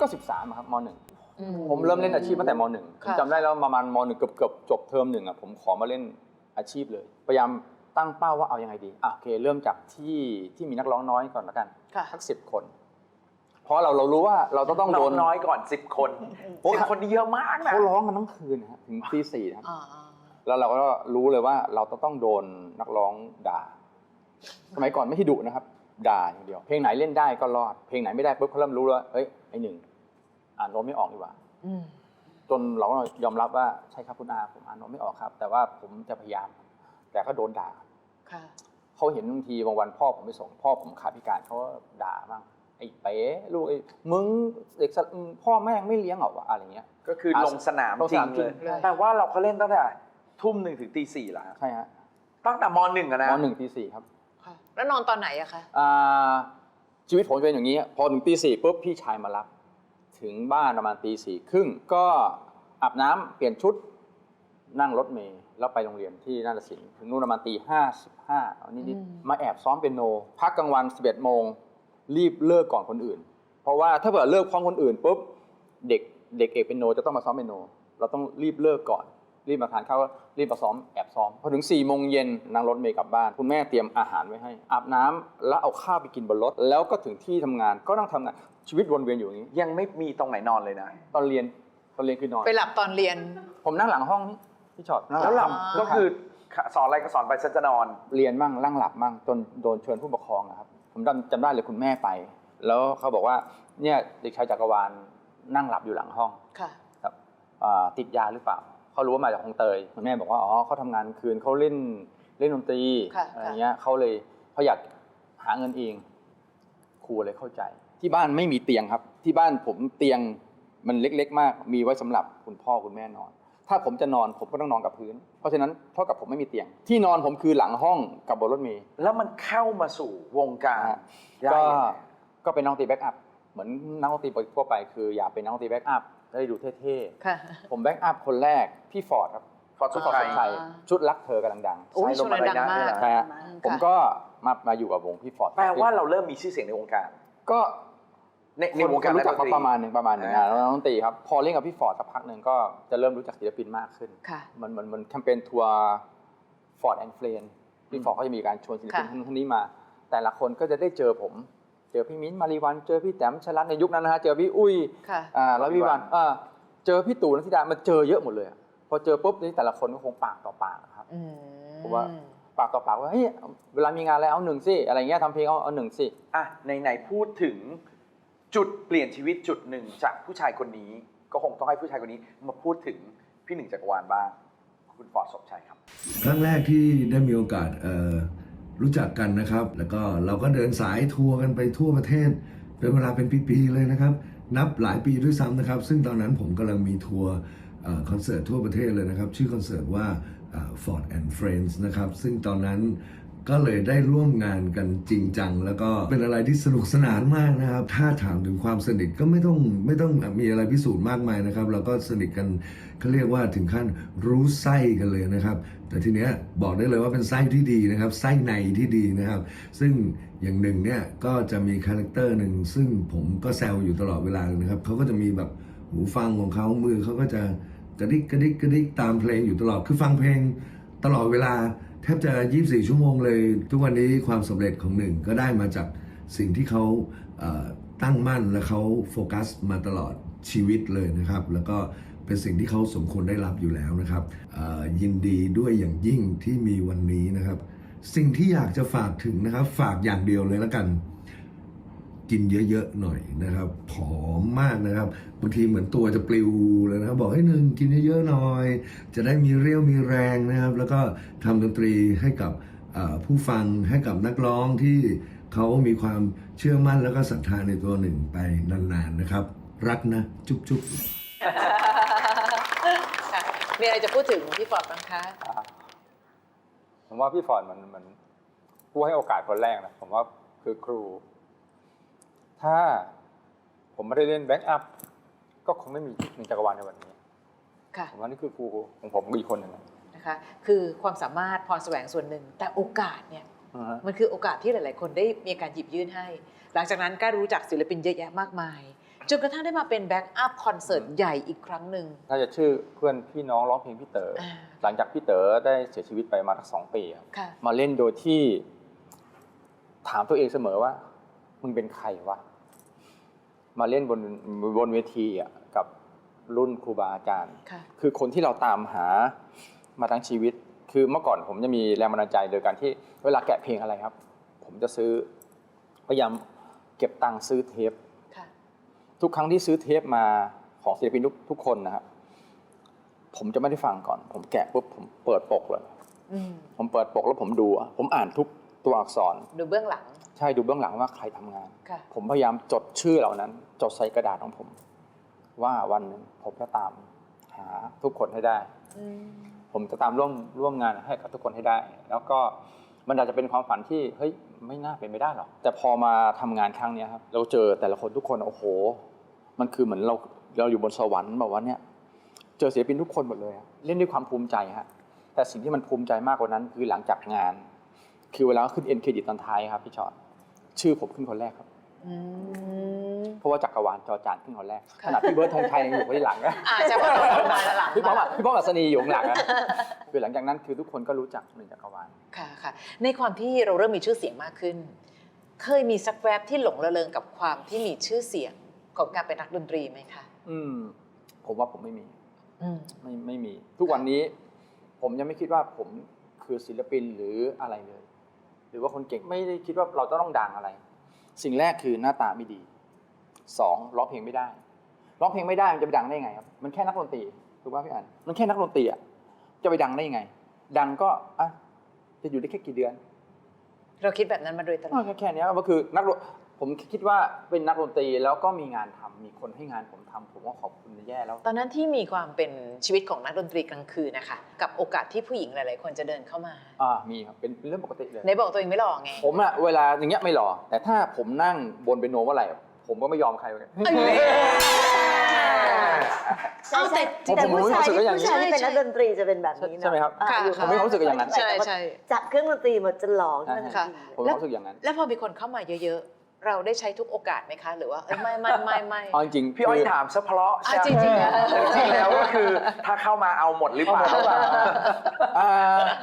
ก็ 13อะครับมหนึ่งอืผมเริ่มเล่นอาชีพตั้งแต่มหนึ่งผมค่ะ จำได้แล้วประมาณมหนึ่งเกือบเกือบจบเทอมหนึ่งอะผมขอมาเล่นอาชีพเลย พยายามตั้งเป้าว่าเอายังไงดีอะโอเค เริ่มจากที่ที่มีนักร้องน้อยก่อนละกันค่ะ สักสิบคน เพราะเราเรารู้ว่าเราจะต้องโดน น้อยก่อนสิบคนโอ้ สิบคนนี่เยอะมากนะเขาร้องกันทั้งคืนนะฮะถึงตีสี่นะครับ อ่าแล้วเราก็รู้เลยว่าเราจะต้องโดนนักร้องด่า สมัยก่อนไม่ใช่ดุนะครับ ด่าอย่างเดียว เพลงไหนเล่นได้ก็รอด เพลงไหนไม่ได้ปุ๊บเขาเริ่มรู้แล้วว่าเฮ้ยไอหนึ่ง อ่านโน้ตไม่ออกดีกว่าอืมจนเราก็ยอมรับว่าใช่ครับคุณอาผมอ่านโน้ตไม่ออกครับ แต่ว่าผมจะพยายาม แต่ก็โดนด่าค่ะ เขาเห็นบางทีบางวันพ่อผมไปส่งพ่อผมขาพิการเขาก็ด่าบ้างไอ้เป๋ลูกไอ้มึงเด็กสัตว์อืมพ่อแม่งไม่เลี้ยงเหรอวะอะไรเงี้ย ก็คือลงสนามลงจสรินางมเลจริยงเลย แต่ว่าเราก็เล่นตั้งแต่ทุ่มหนึ่งถึงตีสี่แล้วใช่ฮะตั้งแต่มหนึ่งอะนะมหนึ่งตีสี่ครับ ค่ะ แล้วนอนตอนไหนอะคะ อ่าชีวิตผมจะเป็นอย่างนี้ พอถึงตีสี่ปุ๊บพี่ชายมารับ ถึงบ้านประมาณตีสี่ครึ่งก็อาบน้ำเปลี่ยนชุดนั่งรถเมล์แล้วไปโรงเรียนที่นาฏศิลป์ถึงนู่นประมาณตีห้าสิบห้านิดๆมาแอบซ้อมเปียโน พักกลางวันสิบเอ็ดโมงรีบเลิกก่อนคนอื่น เพราะว่าถ้าเกิดเลิกพร้อมคนอื่นปุ๊บเด็กเด็กเอกเปียโนจะต้องมาซ้อมเปียโน เราต้องรีบเลิกก่อน รีบมาทานข้าวก็รีบมาซ้อมแอบซ้อมพอถึง4ี่โมงเย็นนั่งรถเมล์กลับบ้าน คุณแม่เตรียมอาหารไว้ให้ อาบน้ำแล้วเอาข้าวไปกินบนรถ แล้วก็ถึงที่ทำงานก็ต้องทำงานชีวิตวนเวียนอยู่อย่างนี้ ยังไม่มีตรงไหนนอนเลยนะ ตอนเรียนตอนเรียนคือนอน ไปหลับตอนเรียน ผมนั่งหลังห้องนี่พี่ชอตนั่งแล้วหลับอ่าก็คือสอนอะไรก็สอนไปฉันจะนอนเรียนมั่งนั่งหลับมั่งจนโดนเชิญผู้ปกครองอะครับผมจำจำได้เลยคุณแม่ไป แล้วเขาบอกว่าเนี่ยเด็กชายจักรวาลนั่งหลับอยู่หลังห้องค่ะครับอ่าติดยาหรือเปล่า เขารู้ว่ามาจากคลองเตยคุณแม่บอกว่าอ๋อเขาทำงานคืนเขาเล่นเล่นดนตรีค่ะอะไรเงี้ยเขาเลยเขาอยากหาเงินเองครูเลยเข้าใจ ที่บ้านไม่มีเตียงครับ ที่บ้านผมเตียงมันเล็ก ๆ มาก มีไว้สำหรับคุณพ่อคุณแม่นอน ถ้าผมจะนอนผมก็ต้องนอนกับพื้น เพราะฉะนั้นเท่ากับผมไม่มีเตียง ที่นอนผมคือหลังห้องกับบนรถเมล์แล้วมันเข้ามาสู่วงการนะฮะได้ก็ยังไง ก็เป็นนักดนตรีแบ็กอัพเหมือนนักดนตรีทั่วไปคืออยากเป็นนักดนตรีแบ็กอัพ ได้ดูเท่ๆค่ะผมแบ็กอัพคนแรก พี่ฟอร์ดครับฟอร์ดสุชุดดฟอร์ดท้ายสุดชัยอ่าชุดรักเธอกำลังดังโอ้ยใช่ช่วงนั้นดังมากลมอะไรนะใช่ฮะอืมผมก็มามาอยู่กับวงพี่ฟอร์ดแปลว่าเราเริ่มมีชื่อเสียงในวงการ ก็ ในในวงการคนรู้จักนัเขาดนตประมาณหนึ่งประมาณหนึ่งอ่า นะแล้วนักดนตรีครับ พอเล่นกับพี่ฟอร์ดสักพักหนึ่งก็จะเริ่มรู้จักศิลปินมากขึ้น ค่ะ มันมันมันแคมเปญทัวร์ฟอร์ดแอนด์เฟรนพี่ฟอร์ดก็จะมีการชวนศิลปินค่ะ ท่านท่านนี้มา แต่ละคนก็จะได้เจอผม เจอพี่มิ้นท์มารีวันเจอพี่แต้มชลัดในยุคนั้นนะฮะเจอพี่อุ้ยค่ะอ่าแล้วพี่วันอ่าเจอพี่ตู่นันทิดามาเจอเยอะหมดเลยอะพอเจอปุ๊บนี่แต่ละคนก็คงปากต่อปากอะครับ อืมผมว่า ปากต่อปากว่าเฮ้ยเวลามีงานอะไรเอาหนึ่งสิอะไรเงี้ยทำเพลงเอาเอาหนึ่งสิ อะในไหนๆพูดถึงจุดเปลี่ยนชีวิตจุดหนึ่งจากผู้ชายคนนี้ ก็คงต้องให้ผู้ชายคนนี้มาพูดถึงพี่หนึ่งจักรวาลบ้าง คุณฟอร์ดสมชัยครับ ครั้งแรกที่ได้มีโอกาสเอ่อ รู้จักกันนะครับ แล้วก็เราก็เดินสายทัวร์กันไปทั่วประเทศ เป็นเวลาเป็นปีๆเลยนะครับ นับหลายปีด้วยซ้ำนะครับ ซึ่งตอนนั้นผมกำลังมีทัวร์คอนเสิร์ตทั่วประเทศเลยนะครับ ชื่อคอนเสิร์ตว่า Ford and Friends นะครับ ซึ่งตอนนั้น ก็เลยได้ร่วมงานกันจริงจัง แล้วก็เป็นอะไรที่สนุกสนานมากนะครับ ถ้าถามถึงความสนิทก็ไม่ต้องไม่ต้องมีอะไรพิสูจน์มากมายนะครับ เราก็สนิทกันเขาเรียกว่าถึงขั้นรู้ไส้กันเลยนะครับ แต่ทีเนี้ยบอกได้เลยว่าเป็นไส้ที่ดีนะครับ ไส้ในที่ดีนะครับ ซึ่งอย่างหนึ่งเนี่ยก็จะมีคาแรคเตอร์หนึ่งซึ่งผมก็แซวอยู่ตลอดเวลานะครับเขาก็จะมีแบบหูฟังของเขามือเขาก็จะกระดิกกระดิกกระดิกตามเพลงอยู่ตลอดคือฟังเพลง ตลอดเวลาแทบจะ 24 ชั่วโมงเลย ทุกวันนี้ความสำเร็จของหนึ่งก็ได้มาจากสิ่งที่เขาตั้งมั่นและเขาโฟกัสมาตลอดชีวิตเลยนะครับ แล้วก็เป็นสิ่งที่เขาสมควรได้รับอยู่แล้วนะครับยินดีด้วยอย่างยิ่งที่มีวันนี้นะครับ สิ่งที่อยากจะฝากถึงนะครับ ฝากอย่างเดียวเลยแล้วกัน กินเยอะๆหน่อยนะครับผอมมากนะครับบางทีเหมือนตัวจะปลิวเลยนะครับ บอกให้หนึ่งกินเยอะๆหน่อย จะได้มีเรี่ยวมีแรงนะครับ แล้วก็ทำดนตรีให้กับเอ่อผู้ฟังให้กับนักร้องที่เขามีความเชื่อมั่นแล้วก็ศรัทธาในตัวหนึ่งไปนานๆนะครับ รักนะ จุ๊บจุ๊บค่ะมีอะไรจะพูดถึงพี่ฟอร์ดบ้างคะผมว่าพี่ฟอร์ดมันมันผู้ให้โอกาสคนแรกนะผมว่าคือครู ถ้าผมไม่ได้เล่นแบ็กอัพก็คงไม่มีหนึ่งจักรวาลในวันนี้ค่ะผมว่านี่คือครูของผมอีกคนหนึ่งนะนะคะ คือความสามารถพรแสวงส่วนหนึ่ง แต่โอกาสเนี่ยอ่าฮะมันคือโอกาสที่หลาย ๆ คนได้มีการหยิบยื่นให้ หลังจากนั้นก็รู้จักศิลปินเยอะแยะมากมายจนกระทั่งได้มาเป็นแบ็กอัพคอนเสิร์ตใหญ่อีกครั้งหนึ่งน่าจะชื่อเพื่อนพี่น้องร้องเพลงพี่เต๋ออาหลังจากพี่เต๋อได้เสียชีวิตไปมาทั้งสองปีอะค่ะมาเล่นโดยที่ ถามตัวเองเสมอว่า มึงเป็นใครวะ มาเล่นบนบนเวทีอะกับรุ่นครูบาอาจารย์ ค่ะ คือคนที่เราตามหามาทั้งชีวิต คือเมื่อก่อนผมจะมีแรงบันดาลใจโดยการที่เวลาแกะเพลงอะไรครับ ผมจะซื้อพยายามเก็บตังค์ซื้อเทป ค่ะ ทุกครั้งที่ซื้อเทปมาของศิลปินทุกทุกคนนะครับผมจะไม่ได้ฟังก่อน ผมแกะปุ๊บผมเปิดปกเลย อืม ผมเปิดปกแล้วผมดูอะผมอ่านทุก ตัวอักษร ดูเบื้องหลัง ใช่ดูเบื้องหลังว่าใครทำงานค่ะผมพยายามจดชื่อเหล่านั้น จดใส่กระดาษของผม ว่าวันหนึ่งผมจะตาม หาทุกคนให้ได้อืมผมจะตามร่วมร่วมงานให้กับทุกคนให้ได้ แล้วก็มันอาจจะเป็นความฝันที่เฮ้ยไม่น่าเป็นไม่ได้หรอกแต่พอมาทำงานครั้งเนี้ยครับเราเจอแต่ละคนทุกคนโอ้โห มันคือเหมือนเราเราอยู่บนสวรรค์แบบว่าเนี่ย เจอศิลปินทุกคนหมดเลยอะเล่นด้วยความภูมิใจฮะแต่สิ่งที่มันภูมิใจมากกว่านั้น คือหลังจากงาน คือเวลาขึ้นเอ็นเครดิตตอนท้ายครับพี่ชอตชื่อผมขึ้นคนแรกครับอืมเพราะว่าจักรวาลจอจานขึ้นคนแรกค่ะขนาดพี่เบิร์ดธงชัยยังอยู่ข้างหลังนะอาจจะว่าเรามาแล้วหลังพี่ป้อมอะพี่ป้อมอัศนีอยู่ข้างหลังนะคือหลังจากนั้นคือทุกคนก็รู้จักหนึ่งจักรวาลค่ะค่ะในความที่เราเริ่มมีชื่อเสียงมากขึ้น เคยมีสักแวบที่หลงระเริงกับความที่มีชื่อเสียงของการเป็นนักดนตรีไหมคะอืม ผมว่าผมไม่มีอืมไม่ไม่มี ทุกวันนี้ ผมยังไม่คิดว่าผมคือศิลปินหรืออะไรเลย หรือว่าคนเก่งไม่ได้คิดว่าเราจะต้องดังอะไร สิ่งแรกคือหน้าตาไม่ดีสองร้องเพลงไม่ได้ร้องเพลงไม่ได้มันจะไปดังได้ยังไงครับมันแค่นักดนตรีถูกป่ะพี่อันมันแค่นักดนตรีอะจะไปดังได้ยังไง ดังก็อะจะอยู่ได้แค่กี่เดือน เราคิดแบบนั้นมาโดยตลออ้าดวแค่แค่เนี้ยก็คือนักดน ผมคิดว่าเป็นนักดนตรีแล้วก็มีงานทำมีคนให้งานผมทำผมก็ขอบคุณแย่แล้ว ตอนนั้นที่มีความเป็นชีวิตของนักดนตรีกลางคืนนะคะ กับโอกาสที่ผู้หญิงหลาย ๆ คนจะเดินเข้ามา อ่า มีครับ เป็นเป็นเรื่องปกติเลยในบอกตัวเองไม่หล่อไง ผมอะเวลาอย่างเงี้ยไม่หรอแต่ถ้าผมนั่งบนเปียโนเมื่อไหร่ผมก็ไม่ยอมใครเลยเอ้ยเอาแต่ผมแต่ผมผู้ชายรู้สึกว่าอย่างนี้ผู้ชายที่เป็นนักดนตรีจะเป็นแบบนี้เนอะใช่ไหมครับอ่าค่ะอยู่ผมมีความรู้สึกอย่างนั้นใช่ใช่จับเครื่องดนตรีหมดจะหลอกใช่ทันค่ะทีผมมีความรู้สึกอย่างนั้น แล้วพอมีคนเข้ามาเยอะๆ เราได้ใช้ทุกโอกาสไหมคะ หรือว่าเอ้ยไม่ไม่ไม่ไม่เอาจริงๆพี่อ้อยคืถามซะเพราะอะจริงๆอะจริงๆแล้วก็คือถ้าเข้ามาเอาหมดหรือเปล่าเอาหมดหรือเปล่าอ่า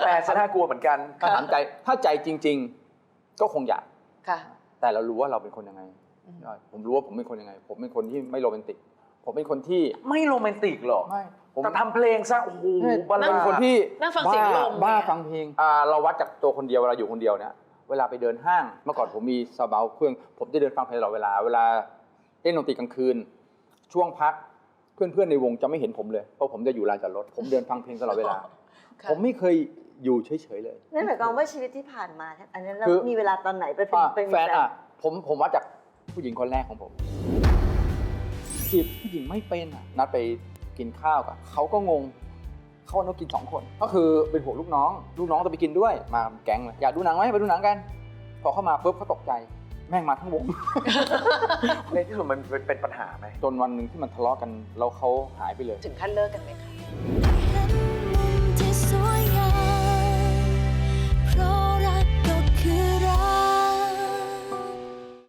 แต่ซะน่ากลัวเหมือนกันถ้าถามใจถ้าใจจริง ๆ ก็คงอยาก ค่ะ แต่เรารู้ว่าเราเป็นคนยังไง อืม ผมรู้ว่าผมเป็นคนยังไง ผมเป็นคนที่ไม่โรแมนติก ผมเป็นคนที่ไม่โรแมนติกหรอกไม่ผมแต่ทำเพลงซะโอ้โหบัลเป็ลานคนที่นั่งฟังเสียงลม บ้าเนี่ยฟังเพลงอ่าเราวัดจากตัวคนเดียวเวลาอยู่คนเดียวเนี่ย เวลาไปเดินห้าง เมื่อก่อนผมมีซาเบาเครื่อง ผมจะเดินฟังเพลงตลอดเวลา เวลาเล่นดนตรีกลางคืน ช่วงพักเพื่อนๆในวงจะไม่เห็นผมเลย เพราะผมจะอยู่ลานจอดรถ ผมเดินฟังเพลงตลอดเวลา ค่ะผมไม่เคยอยู่เฉยๆเลย นั่นหมายความว่าชีวิตที่ผ่านมาอันนั้นเราคือ มีเวลาตอนไหนไปเป็นอะไปมีแฟนอะผมผมวัดจากผู้หญิงคนแรกของผมจีบผู้หญิงไม่เป็นอะนัดไปกินข้าวกับเขาก็งง เขาต้องกินสองคน ก็คือเป็นห่วงลูกน้อง ลูกน้องจะไปกินด้วย มาแก๊งเลย อยากดูหนังไหมไปดูหนังกัน พอเข้ามาปุ๊บเขาตกใจ แม่งมาทั้งวง ในที่สุดมันเป็นปัญหาไหมจนวันหนึ่งที่มันทะเลาะกันแล้วเขาหายไปเลย ถึงขั้นเลิกกันไหมคะ